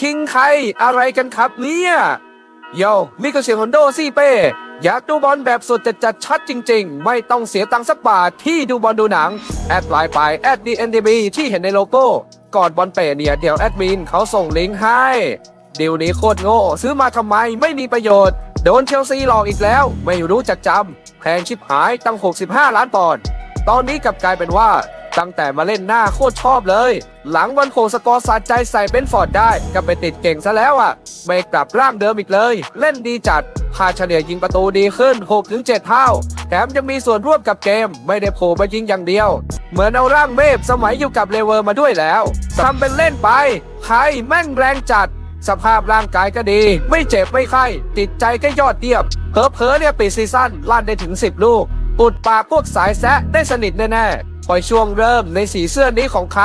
คิงใครอะไรกันครับเนี่ยโยมิโกเซียฮอนโดซี่เป้ อยากดูบอลแบบสดจัดจัดชัดจริง ๆ ไม่ต้องเสียตังค์สักบาทที่ดูบอลดูหนัง แอดไลน์ไปแอด DNDB ที่เห็นในโลโก้ ก่อนบอลเป๋เนี่ย เดี๋ยวแอดมินเขาส่งลิงก์ให้ดีลนี้โคตรโง่ ซื้อมาทำไมไม่มีประโยชน์ โดนเชลซีหลอกอีกแล้ว ไม่รู้จักจำแพงชิบหายตั้ง 65 ล้านปอนด์ตอนนี้กลับกลายเป็นว่า ตั้งแต่มาเล่นหน้าโคตรชอบเลย หลังวันโคสกอร์สาใจใส่เบนฟอร์ดได้ก็ไปติดเก่งซะแล้วอะ ไม่กลับร่างเดิมอีกเลย เล่นดีจัดค่าเฉลี่ยยิงประตูดีขึ้น 6-7 เท่า แถมยังมีส่วนร่วมกับเกม ไม่ได้โผล่มายิงอย่างเดียว เหมือนเอาร่างเมฟสมัยอยู่กับเลเวอร์มาด้วยแล้วทำเป็นเล่นไปใครแม่งแรงจัด สภาพร่างกายก็ดี ไม่เจ็บไม่ไข้ติดใจก็ยอดเยี่ยมเพอเพอเนี่ยปิดซีซั่นลั่นได้ถึง 10 ลูก อุดปากพวกสายแซะได้สนิทแน่ๆ พอช่วงเริ่มในสีเสื้อนี้ของใคร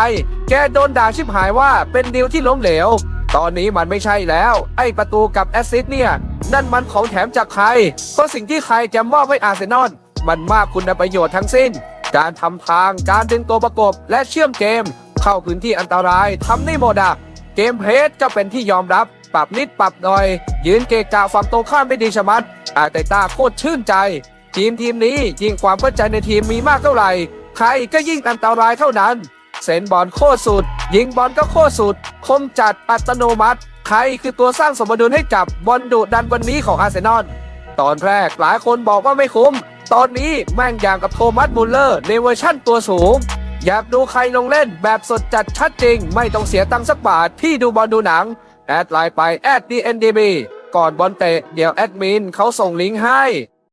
แกโดนด่าชิบหายว่าเป็นดีลที่ล้มเหลว ตอนนี้มันไม่ใช่แล้ว ไอประตูกับแอสซิสต์เนี่ย นั่นมันของแถมจากใคร เพราะสิ่งที่ใครจะมอบให้อาร์เซนอลมันมากคุณประโยชน์ทั้งสิ้น การทำทาง การดึงตัวประกบ และเชื่อมเกม เข้าพื้นที่อันตรายทำได้หมดอะเกมเพลสก็เป็นที่ยอมรับ ปรับนิดปรับหน่อย ยืนเกะกะฝั่งตรงข้ามไม่ดีชะมัดอาแต่ตาโคตรชื่นใจ ทีมทีมนี้ยิ่งความเข้าใจในทีมมีมากเท่าไหร่ ใครก็ยิ่งอันตรายเท่านั้น เซนบอลโคตรสุด ยิงบอลก็โคตรสุด คมจัดอัตโนมัติ ใครคือตัวสร้างสมดุลให้กับบอลดุดันวันนี้ของอาร์เซนอล ตอนแรกหลายคนบอกว่าไม่คุ้ม ตอนนี้แม่งอย่างกับโทมัสมุลเลอร์ในเวอร์ชั่นตัวสูง อยากดูใครลงเล่นแบบสดจัดชัดจริง ไม่ต้องเสียตังค์สักบาทที่ดูบอลดูหนัง แอดไลน์ไปแอด DNDB ก่อนบอลเตะเดี๋ยวแอดมินเขาส่งลิงก์ให้